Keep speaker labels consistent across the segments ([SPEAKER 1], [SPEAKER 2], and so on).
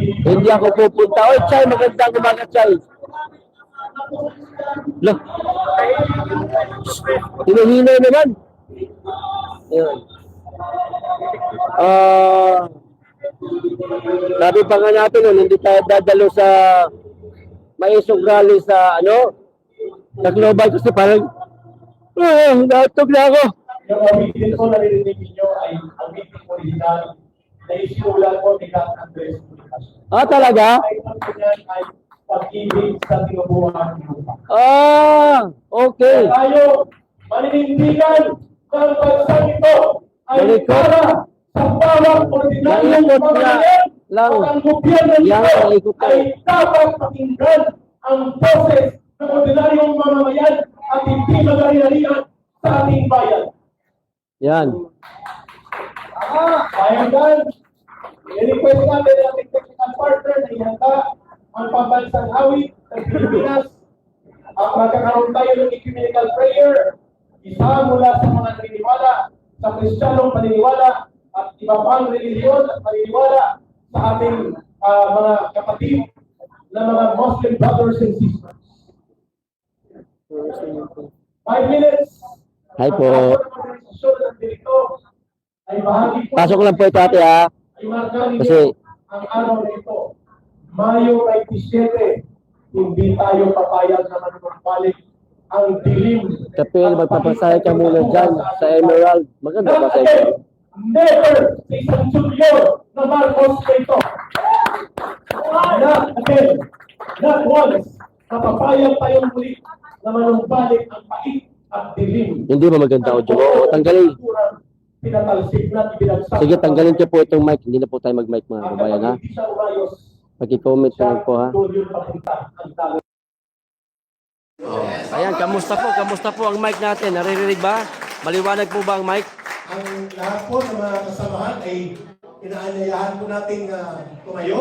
[SPEAKER 1] Hindi ako pupunta. Oy, Chay, magandang umaga, Chay. Lo. Hinihinay naman. Yun. Ah, sabi pa nga natin, nun, hindi tayo dadalo sa maisog rally sa ano, sa global kasi parang, ah, natog na ako.
[SPEAKER 2] Yung awitin po naririnig ninyo ay awitin original na isinulat po ni Kang Andres.
[SPEAKER 1] Ah, talaga?
[SPEAKER 2] Pag-ibig sa tinubuhan ng lupa.
[SPEAKER 1] Ah, okay.
[SPEAKER 2] Kaya tayo maninindigan ng bansang ito ay para sa bawat ordinaryong pamamayan
[SPEAKER 1] lang.
[SPEAKER 2] ang gobyerno
[SPEAKER 1] Yang
[SPEAKER 2] nito ay dapat pakinggan ang boses ng ordinaryong mamamayan at hindi magari-arian sa ating bayan.
[SPEAKER 1] Yan.
[SPEAKER 2] Bayan Dan, i-request natin ang technical partner na ihanda ang pambansang awit ng Pilipinas. Ang magkakaroon tayo ng ecumenical prayer, isa mula sa mga naniniwala sa Kristiyanong paniniwala at iba pang religiyon at paniniwala sa ating ah, mga kapatid na mga Muslim brothers and sisters. Five minutes.
[SPEAKER 1] Hi po.
[SPEAKER 2] Ang
[SPEAKER 1] Pasok lang po ito ate ha.
[SPEAKER 2] ninyo
[SPEAKER 1] Kasi-
[SPEAKER 2] ang araw na ito. Mayo 27, hindi tayo papayag na manunumbalik ang dilim.
[SPEAKER 1] Kapil, magpapasaya ka muna dyan sa Emerald. Maganda ba sa Emerald?
[SPEAKER 2] Never sa isang junior na Marcos na ito. Not again, not once, na papayag tayong muli na manumbalik ang pait at dilim.
[SPEAKER 1] Hindi ba maganda? O, tanggalin.
[SPEAKER 2] Pinatalsik na ibinagsak.
[SPEAKER 1] Sige, tanggalin ko po itong mic. Hindi na po tayo mag-mic mga kabayan ha.
[SPEAKER 2] kapag hindi siya umayos,
[SPEAKER 1] Pag-comment na lang po ha.
[SPEAKER 2] Talo.
[SPEAKER 1] Ayan, kamusta po? Kamusta po ang mic natin? Naririnig ba? Maliwanag po ba ang mic?
[SPEAKER 3] Ang lahat po ng mga kasamahan ay inaanyayahan po natin na tumayo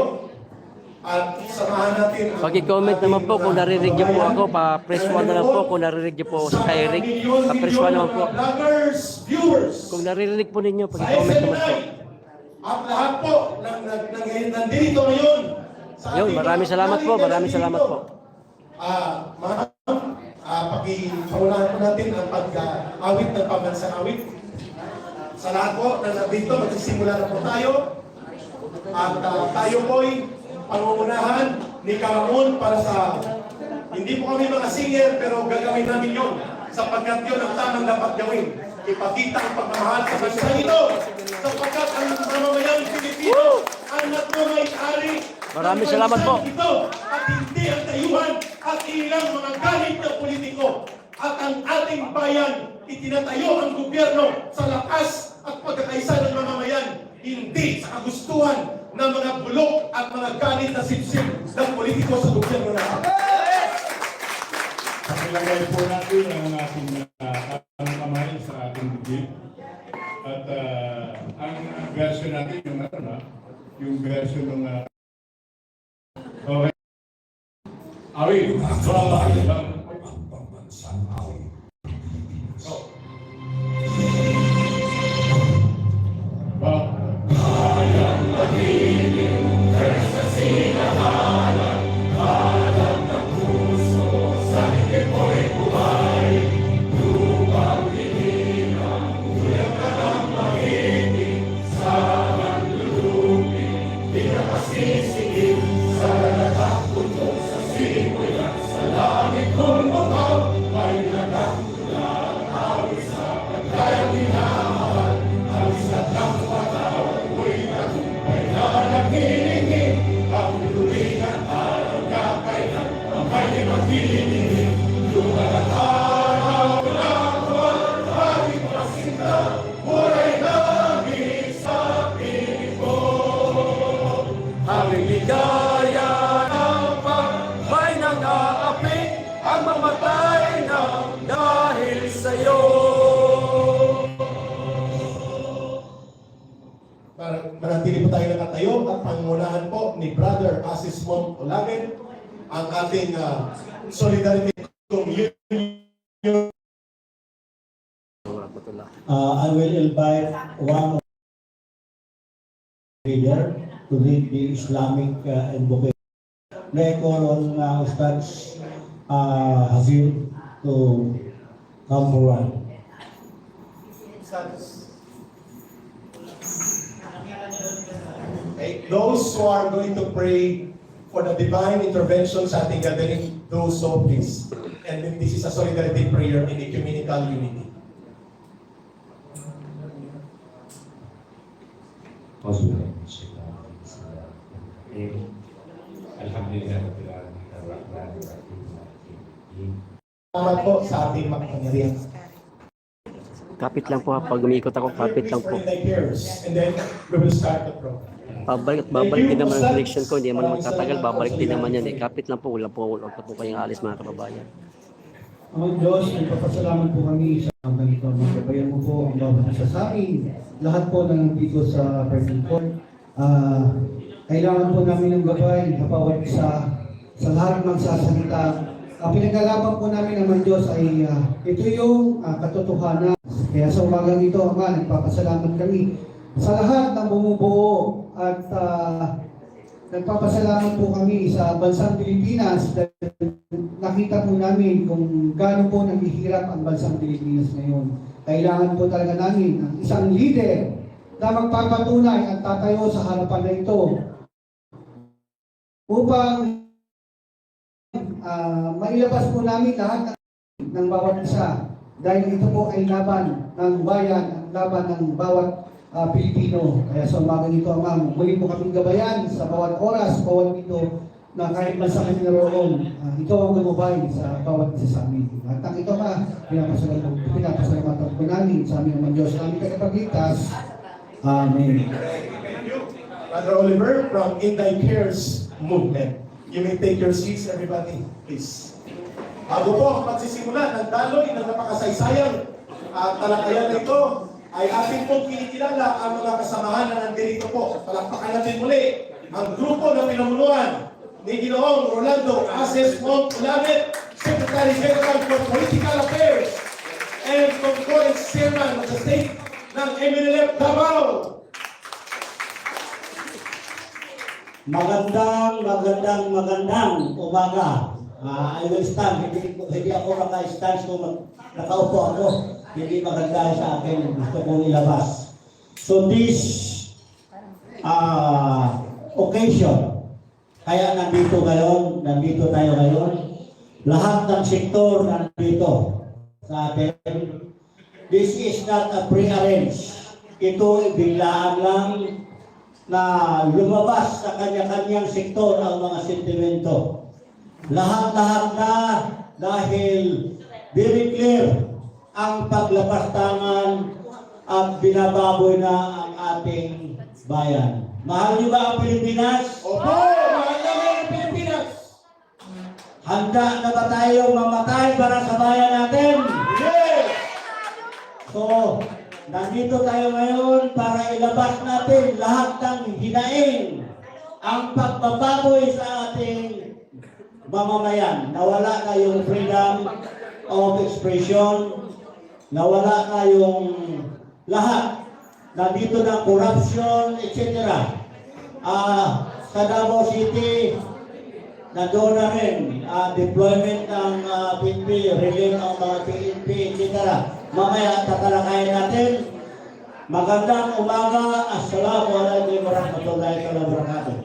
[SPEAKER 3] at samahan natin ang
[SPEAKER 1] Pag-comment naman po kung narinig niyo po ako, pa-press 1 na lang po kung narinig niyo po ako sa Eric. Pa-press 1 naman po.
[SPEAKER 3] Vloggers, viewers,
[SPEAKER 1] Kung naririnig po ninyo,
[SPEAKER 3] sa
[SPEAKER 1] pag-comment naman po.
[SPEAKER 3] SMNI, at lahat po ng, ng, ng, nandito ngayon. sa
[SPEAKER 1] Yun,
[SPEAKER 3] ating
[SPEAKER 1] maraming
[SPEAKER 3] mga
[SPEAKER 1] salamat po, maraming
[SPEAKER 3] dito.
[SPEAKER 1] salamat po.
[SPEAKER 3] Ah, ma'am, ah, pakipaunahan po natin ang pag-awit ng pambansang awit. Sa lahat po na nandito, magsisimula na po tayo. At ah, tayo po'y pangungunahan ni Kamon para sa hindi po kami mga singer pero gagawin namin yun sapagkat yun ang tamang dapat gawin. Ipakita ang pagmamahal sa bansa ito sapagkat ang mamamayang Pilipino ang nagmamay-ari
[SPEAKER 1] Maraming
[SPEAKER 3] ng
[SPEAKER 1] salamat po.
[SPEAKER 3] ito at hindi ang tayuhan at ilang mga galit na politiko at ang ating bayan itinatayo ang gobyerno sa lakas at pagkakaisa ng mamamayan hindi sa kagustuhan ng mga bulok at mga galit na sipsip ng politiko sa gobyerno natin.
[SPEAKER 4] Pakilagay po natin ang ating uh, ang kamay sa ating bibig. At ah, ang version natin, yung ano na, yung version ng uh, Okay. Awit. Ba?
[SPEAKER 1] Ang
[SPEAKER 3] ating uh, solidarity communion.
[SPEAKER 5] Uh, I will invite one leader to lead the Islamic uh, invocation. May call on uh, Ustaz uh, Hazir to come forward.
[SPEAKER 3] Those who are going to pray for the divine intervention sa ating gathering, do so please. And then this is a solidarity prayer in ecumenical unity. Salamat po sa ating makapangyarihan.
[SPEAKER 1] Kapit lang po ha. Pag umikot ako, kapit lang po.
[SPEAKER 3] And then.
[SPEAKER 1] Babalik babalik din naman ang connection ko. Hindi naman magtatagal. Babalik din naman yan eh. Kapit lang po. Wala po. Wala po kayong alis mga kababayan.
[SPEAKER 5] Ang Diyos, nagpapasalamat po kami sa mga ganito. Magkabayan mo po ang isa sa amin. Lahat po na nandito sa President Court. Ah, kailangan po namin ng gabay na bawat isa sa lahat ng magsasalita. Ang pinaglalaban po namin naman Diyos ay ah, ito yung ah, katotohanan. Kaya sa umagang ito, Ama, nagpapasalamat kami sa lahat ng bumubuo at ah, nagpapasalamat po kami sa bansang Pilipinas dahil nakita po namin kung gaano po naghihirap ang bansang Pilipinas ngayon. Kailangan po talaga namin ng isang leader na magpapatunay at tatayo sa harapan na ito upang ah, mailabas po namin lahat ng bawat isa dahil ito po ay laban ng bayan, laban ng bawat ah, Pilipino. Kaya sa umaga nito, Ama, muli po kaming gabayan sa bawat oras, bawat dito na kahit man sa kami naroon, ah, ito ang gumabay sa bawat isa sa amin. At ang ito pinapasalamat, pinapasalamatan po namin sa amin naman Diyos, aming tagapagligtas. Amen.
[SPEAKER 3] Brother Oliver from In Thy Cares Movement. You may take your seats, everybody, please. Bago po ang pagsisimula ng daloy ng napakasaysayang at talakayan na ito, ay ating pong kinikilala ang mga kasamahan na nandito po. Palakpakan natin muli ang grupo na pinamunuan ni Ginoong Rolando Ases Mont Ulamet, Secretary General for Political Affairs and Concurrence Chairman of the State ng MNLF Davao.
[SPEAKER 5] Magandang, magandang, magandang umaga. Ah, I will stand. Hindi, hindi ako naka-stand kung nakaupo ako. Hindi maganda sa akin. Gusto kong ilabas. So this ah occasion, kaya nandito ngayon, nandito tayo ngayon. Lahat ng sektor nandito sa atin. This is not a pre-arranged. Ito biglaan lang na lumabas sa kanya-kanyang sektor ang mga sentimento. Lahat-lahat na dahil very clear ang paglapastangan at binababoy na ang ating bayan. Mahal niyo ba ang Pilipinas?
[SPEAKER 3] Opo, mahal namin ang Pilipinas!
[SPEAKER 5] Handa na ba tayo mamatay para sa bayan natin?
[SPEAKER 3] Yes!
[SPEAKER 5] So, nandito tayo ngayon para ilabas natin lahat ng hinaing ang pagbababoy sa ating mamamayan. Nawala na yung freedom of expression, nawala na yung lahat. Nandito na corruption, etc. Ah, sa Davao City, nandoon na rin ah, deployment ng uh, PNP, relief ng mga PNP, etc. Mamaya tatalakayin natin. Magandang umaga. Assalamualaikum warahmatullahi wabarakatuh.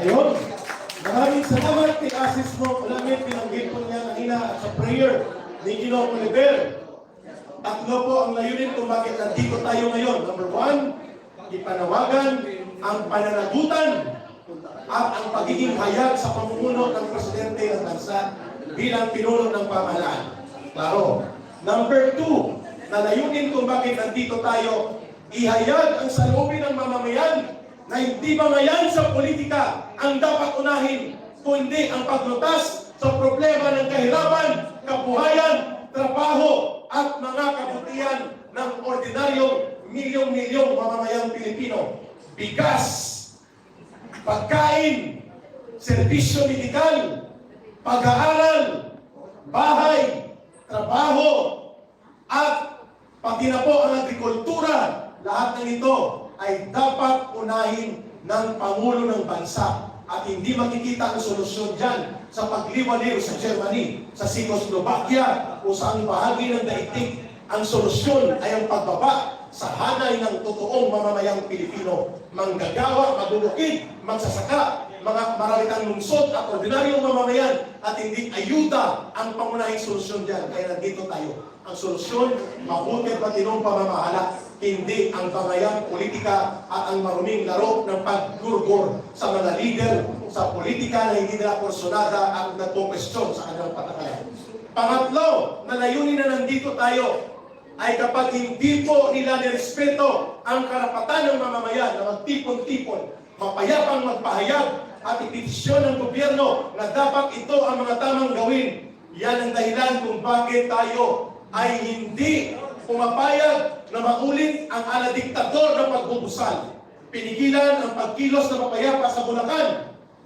[SPEAKER 3] Ayun! Maraming salamat kay Asis mo. Alamit, pinanggit po niya kanina at sa prayer ni Gino Oliver. Tatlo po ang layunin kung bakit nandito tayo ngayon. Number one, ipanawagan ang pananagutan at ang pagiging hayag sa pamumuno ng presidente ng bansa bilang pinuno ng pamahalaan. Klaro. Number two, na layunin kung bakit nandito tayo, ihayag ang salubin ng mamamayan na hindi mamayan sa politika ang dapat unahin, kundi ang paglutas sa problema ng kahirapan, kabuhayan, trabaho, at mga kabutihan ng ordinaryong milyong-milyong mamamayang Pilipino. Bigas, pagkain, serbisyo medikal, pag-aaral, bahay, trabaho, at pati na po ang agrikultura, lahat ng ito ay dapat unahin ng Pangulo ng Bansa at hindi makikita ang solusyon dyan sa pagliwaliw sa Germany, sa Czechoslovakia o sa ang bahagi ng daigdig. Ang solusyon ay ang pagbaba sa hanay ng totoong mamamayang Pilipino. Manggagawa, magbubukid, magsasaka, mga maralitang lungsod at ordinaryong mamamayan at hindi ayuda ang pangunahing solusyon dyan. Kaya nandito tayo. Ang solusyon, mabuti at matinong pamamahala, hindi ang pamayang politika at ang maruming laro ng paggurgur sa mga leader sa politika na hindi nila personada ang nagpo-question sa kanilang patakaran. Pangatlo, na layunin na nandito tayo ay kapag hindi po nila nirespeto ang karapatan ng mamamayan na magtipon-tipon, mapayapang magpahayag at ipetisyon ng gobyerno na dapat ito ang mga tamang gawin. Yan ang dahilan kung bakit tayo ay hindi pumapayag na maulit ang ala diktador ng pagbubusal. Pinigilan ang pagkilos na mapayapa sa Bulacan.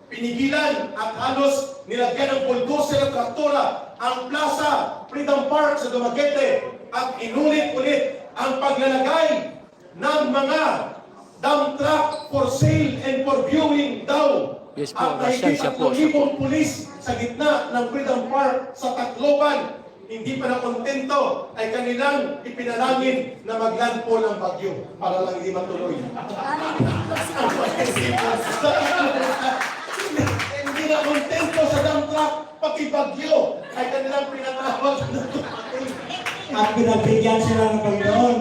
[SPEAKER 3] Pinigilan at halos nilagyan ng bulldozer at traktora ang Plaza Freedom Park sa Dumaguete at inulit-ulit ang paglalagay ng mga dump truck for sale and for viewing daw.
[SPEAKER 1] Yes po,
[SPEAKER 3] at
[SPEAKER 1] Russian
[SPEAKER 3] mahigit
[SPEAKER 1] siya po, siya po.
[SPEAKER 3] pulis sa gitna ng Freedom Park sa Tacloban. Hindi pa na kontento ay kanilang ipinalangin na maglandfall ang bagyo para lang hindi matuloy. hindi na kontento sa dump truck pati bagyo ay kanilang pinatawag na
[SPEAKER 5] At pinagbigyan sila ng Panginoon.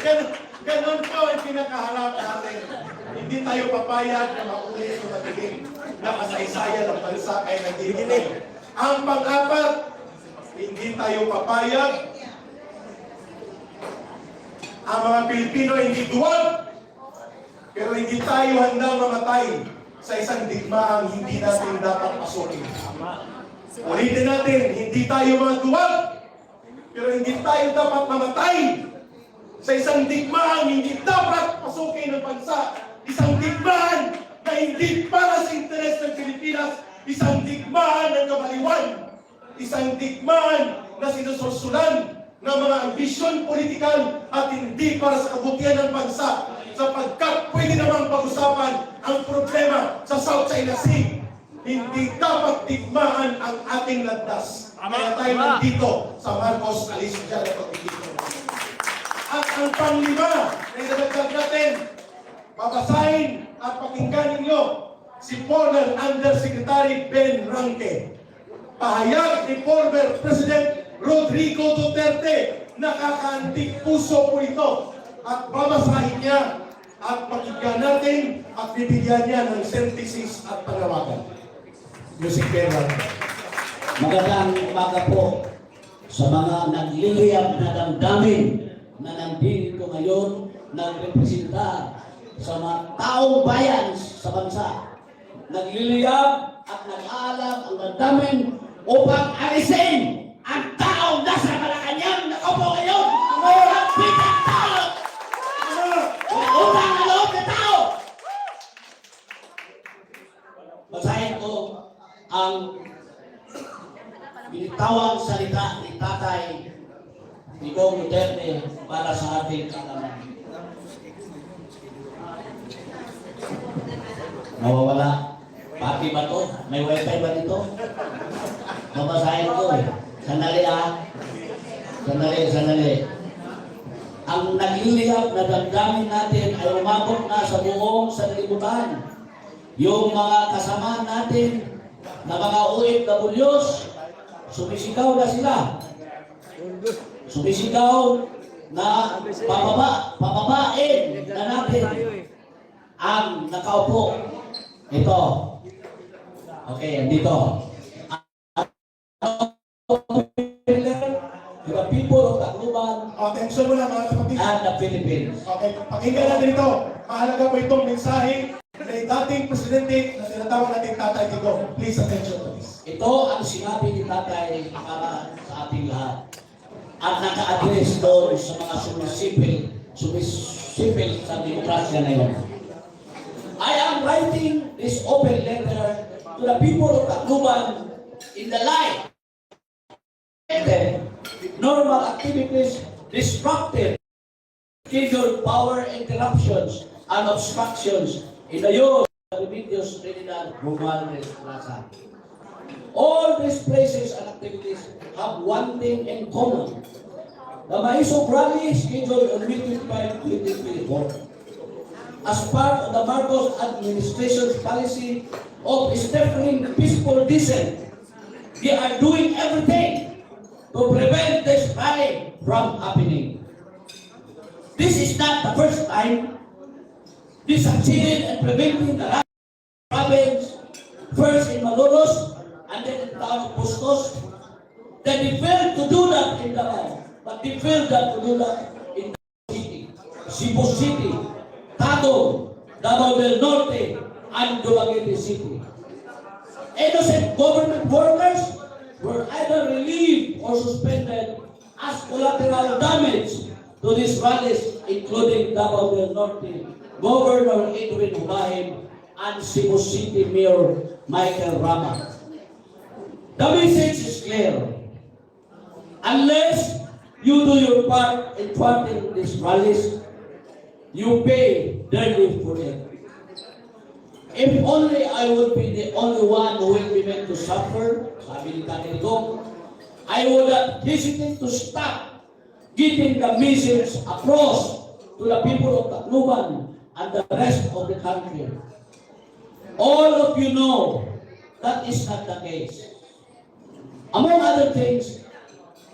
[SPEAKER 3] Ganun, ganun po ang pinakaharap natin. Hindi tayo papayag na maulit sa matilim na kasaysayan ng bansa ay nagdidinig. Ang pang-apat, hindi tayo papayag ang mga Pilipino hindi duwag pero hindi tayo handang mamatay sa isang digmaang hindi natin dapat pasukin. Ulitin natin, hindi tayo mga duwag pero hindi tayo dapat mamatay sa isang digmaan hindi dapat pasukin ng bansa. Isang digmaan na hindi para sa interes ng Pilipinas. Isang digmaan ng kamaliwan. Isang digmaan na sinusursulan ng mga ambisyon politikal at hindi para sa kabutihan ng bansa sapagkat pwede namang pag-usapan ang problema sa South China Sea. Hindi dapat digmaan ang ating landas. Kaya tayo nandito sa Marcos Alicia pagpipito. At ang panglima na idadagdag natin, babasahin at pakinggan ninyo si former Undersecretary Ben Ranque. Pahayag ni former President Rodrigo Duterte, nakakaantig puso po ito. At babasahin niya at pakinggan natin at bibigyan niya ng synthesis at panawagan. Music Ranque.
[SPEAKER 6] Magandang umaga po sa mga nagliliyab na damdamin na nandito ngayon nagrepresenta sa mga taong bayan sa bansa. Nagliliyab at nag-aalam ang damdamin upang alisin ang taong nasa Malacanang na kaupo ngayon. Ang walang pitang tao! Ang utang na loob na tao! Basahin ko ang binitawang salita ni Tatay Digong Duterte para sa ating kalaman. Nawawala. Pati ba to? May wifi ba dito? Mabasahin ko eh. Sandali ah. Sandali, sandali. Ang nagliliyap na damdamin natin ay umabot na sa buong sanlibutan. Yung mga kasama natin na mga OFWs, sumisigaw na sila. Sumisigaw na pababa, pababain na natin ang nakaupo. Ito. Okay, dito. The people of Tacloban
[SPEAKER 3] Attention muna mga kapatid.
[SPEAKER 6] and the Philippines.
[SPEAKER 3] Okay, pakinggan natin ito. Mahalaga po itong mensahe ng dating presidente na tinatawag natin Tatay Digong. Please attention to this.
[SPEAKER 6] Ito ang sinabi ni Tatay para sa ating lahat. At naka-address doon sa mga sumisipil, sumisipil sa demokrasya na am writing this open letter to the people of Tacloban in the light. Normal activities disrupted scheduled power interruptions
[SPEAKER 2] and obstructions in the use of Remedios Trinidad Romualdez Plaza. All these places and activities have one thing in common. The Maisog Rally scheduled on May 25, 2024 as part of the Marcos administration's policy of stifling peaceful dissent. They are doing everything to prevent this rally from happening. This is not the first time they succeeded in preventing the the province, first in Malolos and then in the Bustos. Then they failed to do that in Davao, but they failed to do that in Davao City, Cebu City, Tagum, Davao del Norte, and Dumaguete City. Innocent government workers were either relieved or suspended as collateral damage to these rallies, including Davao del Norte, Governor Edwin Humahim, and Cebu City Mayor Michael Rama. The message is clear. Unless you do your part in thwarting these rallies, you pay dearly for it. If only I would be the only one who will be meant to suffer, sabi ni Tatay Digong, I would not hesitate to stop getting the message across to the people of Tacloban and the rest of the country. All of you know that is not the case. Among other things,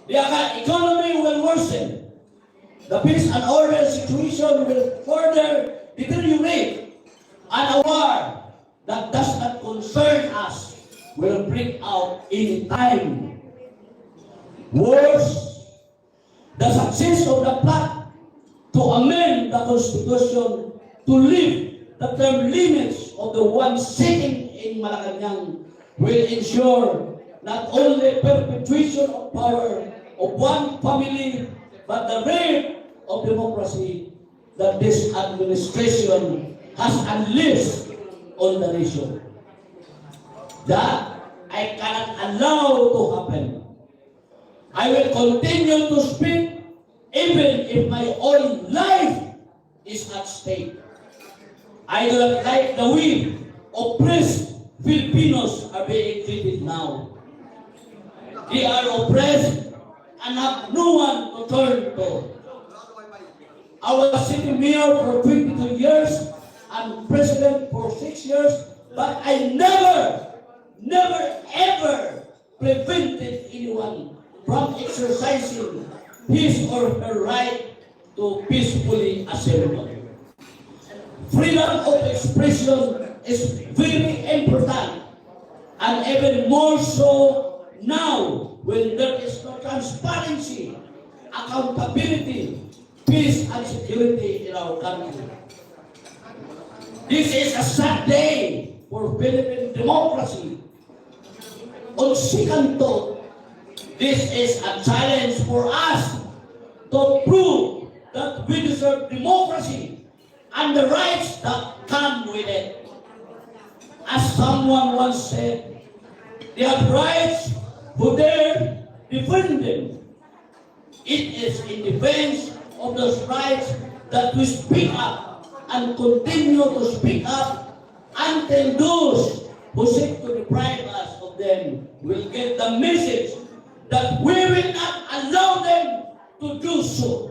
[SPEAKER 2] the economy will worsen. The peace and order situation will further deteriorate. And a war that does not concern us will break out any time. Worse, the success of the plot to amend the Constitution to lift the term limits of the one sitting in Malacanang will ensure not only perpetuation of power of one family, but the reign of democracy that this administration has unleashed on the nation. That I cannot allow to happen. I will continue to speak even if my own life is at stake. I do not like the way oppressed Filipinos are being treated now. They are oppressed and have no one to turn to. I was city mayor for 22 years and president for six years, but I never, never, ever prevented anyone from exercising his or her right to peacefully assemble. Freedom of expression is very important and even more so now when there is no transparency, accountability, peace and security in our country. This is a sad day for Philippine democracy. On second thought, this is a challenge for us to prove that we deserve democracy and the rights that come with it. As someone once said, they have rights who dare defend them. It is in defense of those rights that we speak up and continue to speak up until those who seek to deprive us of them will get the message that we will not allow them to do so.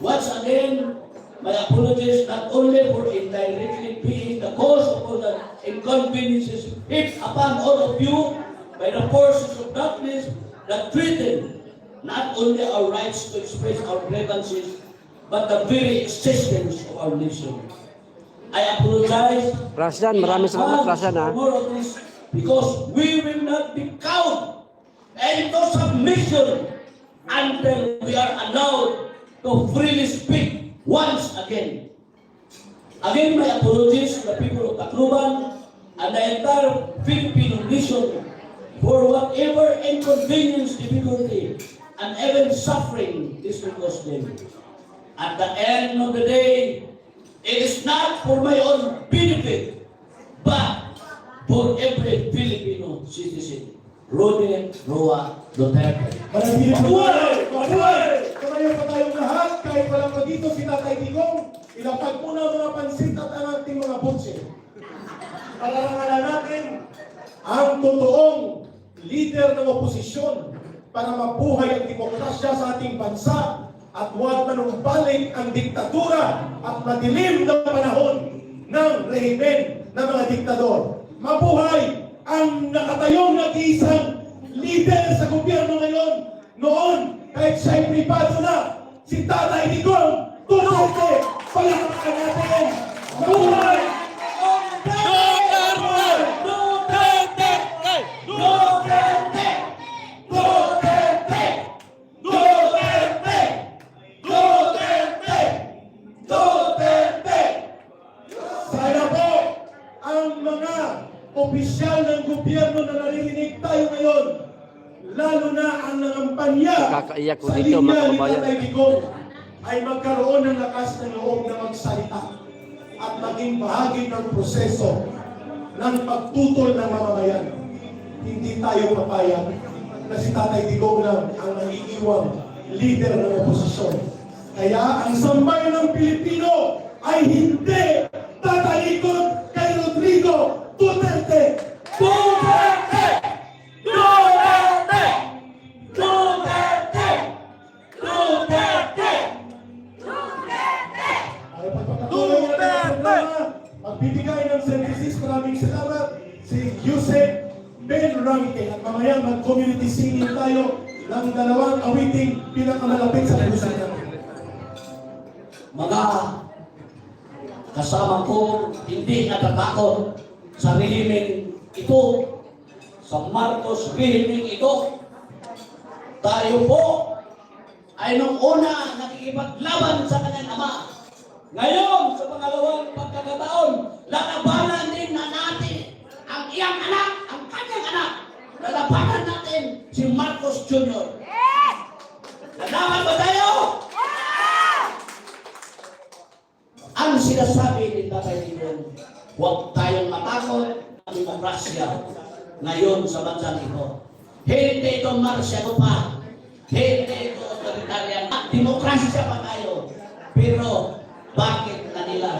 [SPEAKER 2] Once again, my apologies not only for indirectly being the cause of all the inconveniences hit upon all of you by the forces of darkness that threaten not only our rights to express our grievances, but the very existence of our nation. I apologize.
[SPEAKER 1] Rasdan, maraming salamat, Rasdan, ha?
[SPEAKER 2] Ah. More of this, because we will not be cowed into submission until we are allowed to freely speak once again. Again, my apologies to the people of Tacloban and the entire Filipino nation for whatever inconvenience, difficulty, and even suffering this will cause them. At the end of the day, it is not for my own benefit, but for every Filipino citizen. Rode Roa Duterte.
[SPEAKER 3] Manatili po tayo! Mabuhay! Tumayo pa tayong lahat, kahit walang pa dito si Tatay Digong. ilapag muna ang mga pansit at ang ating mga butse. Palarangalan natin ang totoong leader ng oposisyon para mabuhay ang demokrasya sa ating bansa at huwag manumbalik ang diktadura at madilim na panahon ng rehimen ng mga diktador. Mabuhay ang nakatayong nag-iisang leader sa gobyerno ngayon. Noon, kahit siya'y privado na, si Tatay Digong Duterte! Palakpakan natin! Na hindi
[SPEAKER 6] natatakot sa rehimeng ito, sa Marcos rehimeng ito. Tayo po ay nung una nakikipaglaban sa kanyang ama. Ngayon, sa pangalawang pagkakataon, lalabanan din na natin ang iyang anak, ang kanyang anak. Lalabanan natin si Marcos Jr. ngayon sa bansang ito. Hindi ito marsyado pa. Hindi ito authoritarian. Demokrasya pa tayo. Pero bakit na nila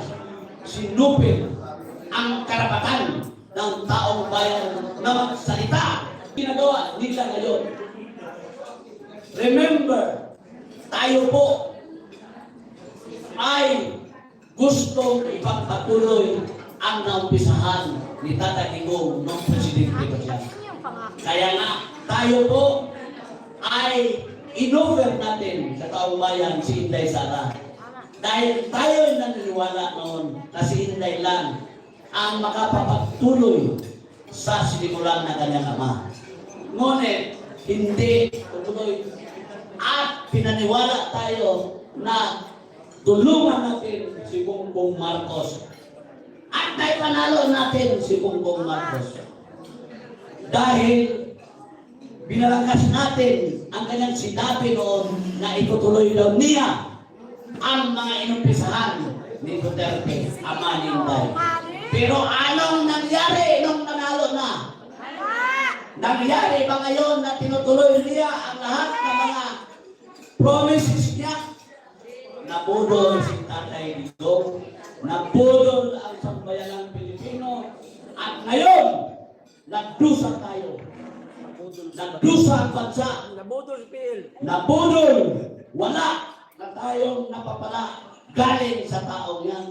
[SPEAKER 6] sinupil ang karapatan ng taong bayan na magsalita? Ginagawa nila ngayon. Remember, tayo po ay gustong ipagpatuloy ang naumpisahan ni Tata Digong noong presidente. Kaya nga, tayo po ay inoffer natin sa taong bayan si Inday Sara. Dahil tayo ay naniniwala noon na si Inday lang ang makapapagtuloy sa sinigulan na kanyang ama. Ngunit, hindi tumuloy at pinaniwala tayo na tulungan natin si Bongbong Marcos. At naipanalo natin si Bongbong Marcos. Dahil binalakas natin ang kanyang sinabi noon na itutuloy daw niya ang mga inumpisahan ni Duterte, ama ni Inday. Pero anong nangyari nung nanalo na? Nangyari ba ngayon na tinutuloy niya ang lahat ng mga promises niya? Nabudol si Tatay Digong, nabudol ang sambayanang Pilipino, at ngayon, nagdusa tayo. Nagdusa ang bansa.
[SPEAKER 1] Nabudol, Phil.
[SPEAKER 6] Nabudol. Wala na tayong napapala galing sa taong yan.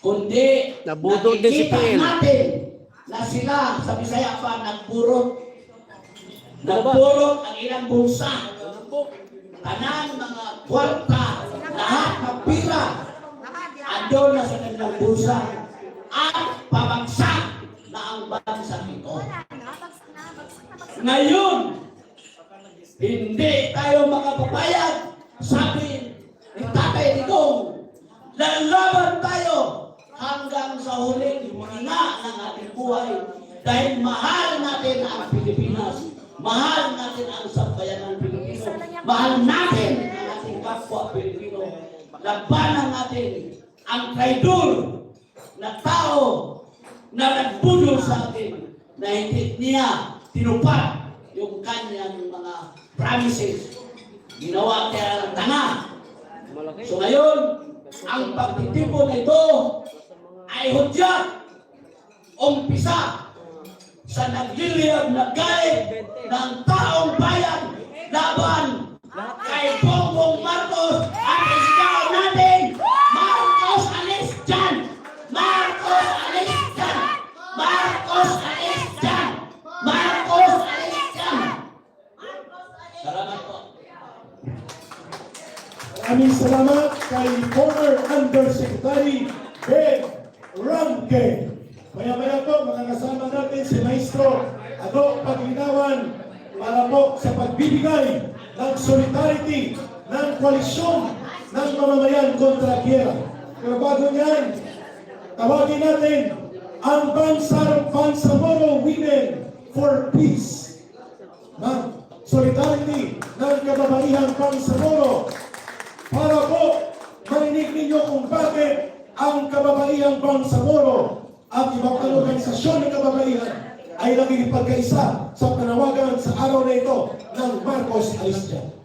[SPEAKER 6] Kundi,
[SPEAKER 1] Nabudol din si
[SPEAKER 6] nakikita
[SPEAKER 1] PL.
[SPEAKER 6] natin na sila sa Bisaya pa nagpurot. Nagpurot ang ilang bulsa. Tanan mga kwarta, lahat ng pira, andon na sa kanilang bulsa. At pabagsak na ang bansa ito. Ngayon, hindi tayo makapapayag. Sabi ni Tatay Digong, lalaban tayo hanggang sa huling hininga ng ating buhay dahil mahal natin ang Pilipinas. Mahal natin ang sambayan ng Pilipino. Mahal natin ang ating kapwa Pilipino. Labanan natin ang traidor na tao na nagbudol sa atin na hindi niya tinupad yung kanyang mga promises. Ginawa kaya ng tanga. So ngayon, ang pagtitipon na ito ay hudyat umpisa sa nagliliyab na galit ng taong bayan laban kay Bongbong Marcos at isigaw natin
[SPEAKER 3] Maraming salamat kay former Undersecretary Ben Ramke. Maya-maya po, makakasama natin si Maestro Ado Paglinawan para po sa pagbibigay ng solidarity ng koalisyon ng mamamayan kontra Gera. Pero bago niyan, tawagin natin ang Bansar Bangsamoro Women for Peace. Ma'am, solidarity ng kababaihang Bangsamoro para po marinig ninyo kung bakit ang kababaihang Bangsamoro at ibang organisasyon ng kababaihan ay naging pagkaisa sa panawagan sa araw na ito ng Marcos Alistia.